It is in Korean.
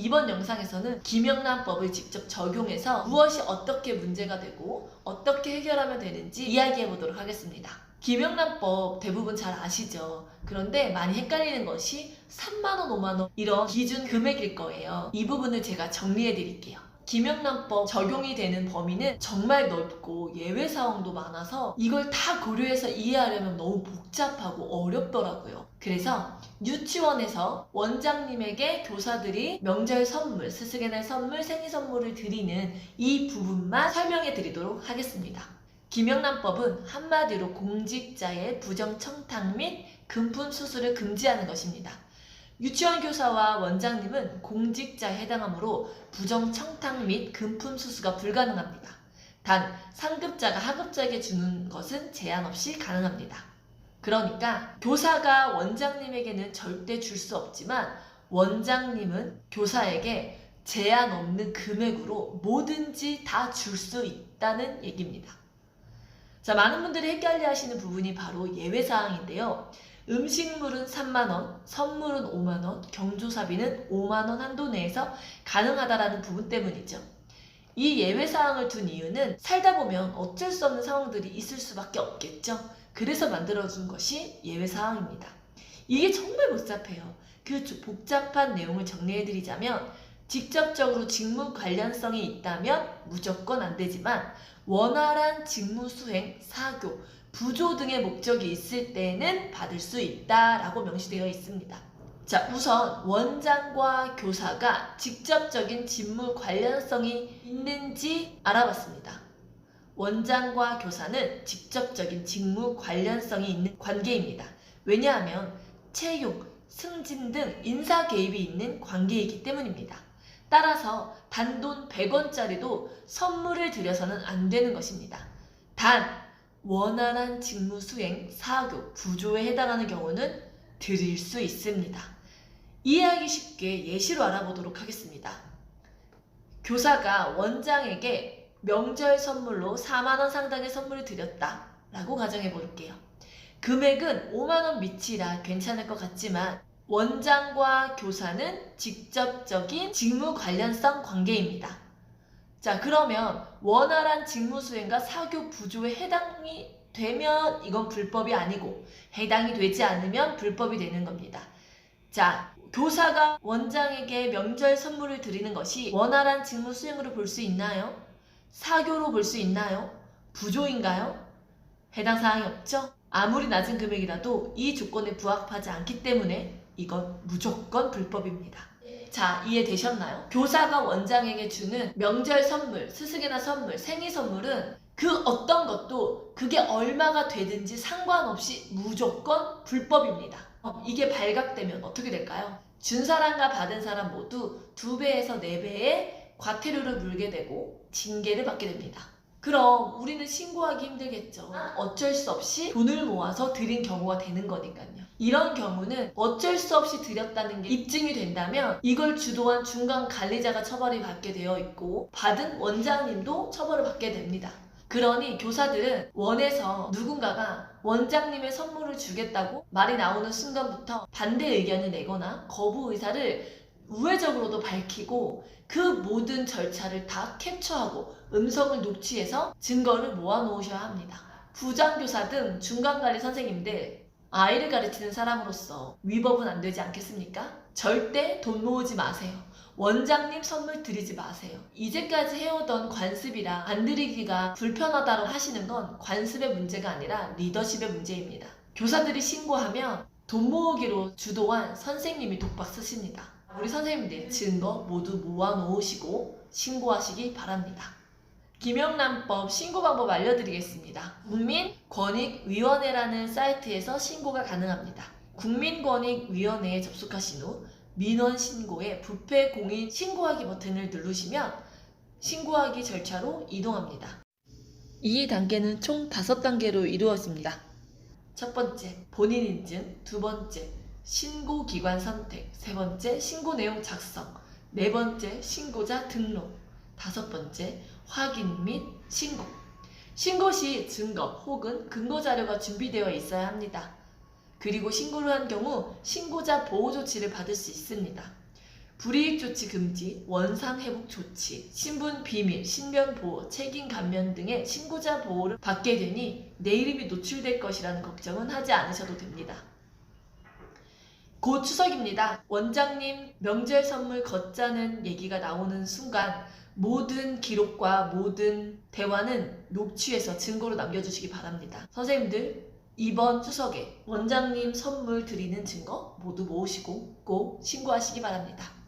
이번 영상에서는 김영란법을 직접 적용해서 무엇이 어떻게 문제가 되고 어떻게 해결하면 되는지 이야기해 보도록 하겠습니다. 김영란법 대부분 잘 아시죠? 그런데 많이 헷갈리는 것이 3만원, 5만원 이런 기준 금액일 거예요. 이 부분을 제가 정리해 드릴게요. 김영란법 적용이 되는 범위는 정말 넓고 예외 사항도 많아서 이걸 다 고려해서 이해하려면 너무 복잡하고 어렵더라고요. 그래서 유치원에서 원장님에게 교사들이 명절 선물, 스승의 선물, 생일 선물을 드리는 이 부분만 설명해 드리도록 하겠습니다. 김영란법은 한마디로 공직자의 부정청탁 및 금품 수수를 금지하는 것입니다. 유치원 교사와 원장님은 공직자에 해당하므로 부정 청탁 및 금품 수수가 불가능합니다. 단 상급자가 하급자에게 주는 것은 제한 없이 가능합니다. 그러니까 교사가 원장님에게는 절대 줄 수 없지만 원장님은 교사에게 제한 없는 금액으로 뭐든지 다 줄 수 있다는 얘기입니다. 자, 많은 분들이 헷갈려 하시는 부분이 바로 예외사항인데요. 음식물은 3만원, 선물은 5만원, 경조사비는 5만원 한도 내에서 가능하다라는 부분 때문이죠. 이 예외사항을 둔 이유는 살다 보면 어쩔 수 없는 상황들이 있을 수밖에 없겠죠. 그래서 만들어준 것이 예외사항입니다. 이게 정말 복잡해요. 그 조- 복잡한 내용을 정리해드리자면 직접적으로 직무 관련성이 있다면 무조건 안 되지만 원활한 직무 수행, 사교, 부조 등의 목적이 있을 때는 받을 수 있다라고 명시되어 있습니다. 자, 우선 원장과 교사가 직접적인 직무 관련성이 있는지 알아봤습니다. 원장과 교사는 직접적인 직무 관련성이 있는 관계입니다. 왜냐하면 채용, 승진 등 인사 개입이 있는 관계이기 때문입니다. 따라서 단돈 100원짜리도 선물을 드려서는 안 되는 것입니다. 단, 원활한 직무 수행, 사교, 부조에 해당하는 경우는 드릴 수 있습니다. 이해하기 쉽게 예시로 알아보도록 하겠습니다. 교사가 원장에게 명절 선물로 4만원 상당의 선물을 드렸다. 라고 가정해 볼게요. 금액은 5만원 미치라 괜찮을 것 같지만 원장과 교사는 직접적인 직무 관련성 관계입니다. 자, 그러면 원활한 직무 수행과 사교 부조에 해당이 되면 이건 불법이 아니고 해당이 되지 않으면 불법이 되는 겁니다. 자, 교사가 원장에게 명절 선물을 드리는 것이 원활한 직무 수행으로 볼 수 있나요? 사교로 볼 수 있나요? 부조인가요? 해당 사항이 없죠? 아무리 낮은 금액이라도 이 조건에 부합하지 않기 때문에 이건 무조건 불법입니다. 자, 이해되셨나요? 교사가 원장에게 주는 명절 선물, 스승이나 선물, 생일 선물은 그 어떤 것도 그게 얼마가 되든지 상관없이 무조건 불법입니다. 어, 이게 발각되면 어떻게 될까요? 준 사람과 받은 사람 모두 두 배에서 네 배의 과태료를 물게 되고 징계를 받게 됩니다. 그럼 우리는 신고하기 힘들겠죠. 어쩔 수 없이 돈을 모아서 드린 경우가 되는 거니까요. 이런 경우는 어쩔 수 없이 드렸다는 게 입증이 된다면 이걸 주도한 중간 관리자가 처벌이 받게 되어 있고 받은 원장님도 처벌을 받게 됩니다. 그러니 교사들은 원에서 누군가가 원장님의 선물을 주겠다고 말이 나오는 순간부터 반대 의견을 내거나 거부 의사를 우회적으로도 밝히고 그 모든 절차를 다 캡처하고 음성을 녹취해서 증거를 모아 놓으셔야 합니다. 부장교사 등 중간관리 선생님들 아이를 가르치는 사람으로서 위법은 안 되지 않겠습니까? 절대 돈 모으지 마세요. 원장님 선물 드리지 마세요. 이제까지 해오던 관습이라 안 드리기가 불편하다고 하시는 건 관습의 문제가 아니라 리더십의 문제입니다. 교사들이 신고하면 돈 모으기로 주도한 선생님이 독박 쓰십니다. 우리 선생님들 증거 모두 모아 놓으시고 신고하시기 바랍니다. 김영란법 신고 방법 알려드리겠습니다. 국민권익위원회라는 사이트에서 신고가 가능합니다. 국민권익위원회에 접속하신 후 민원 신고에 부패 공인 신고하기 버튼을 누르시면 신고하기 절차로 이동합니다. 이 단계는 총 5단계로 이루어집니다. 첫 번째, 본인 인증. 두 번째, 신고 기관 선택. 세 번째, 신고 내용 작성. 네 번째, 신고자 등록. 다섯 번째, 확인 및 신고. 신고 시 증거 혹은 근거 자료가 준비되어 있어야 합니다. 그리고 신고를 한 경우 신고자 보호 조치를 받을 수 있습니다. 불이익 조치 금지, 원상 회복 조치, 신분 비밀, 신변 보호, 책임 감면 등의 신고자 보호를 받게 되니 내 이름이 노출될 것이라는 걱정은 하지 않으셔도 됩니다. 곧 추석입니다. 원장님 명절 선물 걷자는 얘기가 나오는 순간 모든 기록과 모든 대화는 녹취해서 증거로 남겨주시기 바랍니다. 선생님들 이번 추석에 원장님 선물 드리는 증거 모두 모으시고 꼭 신고하시기 바랍니다.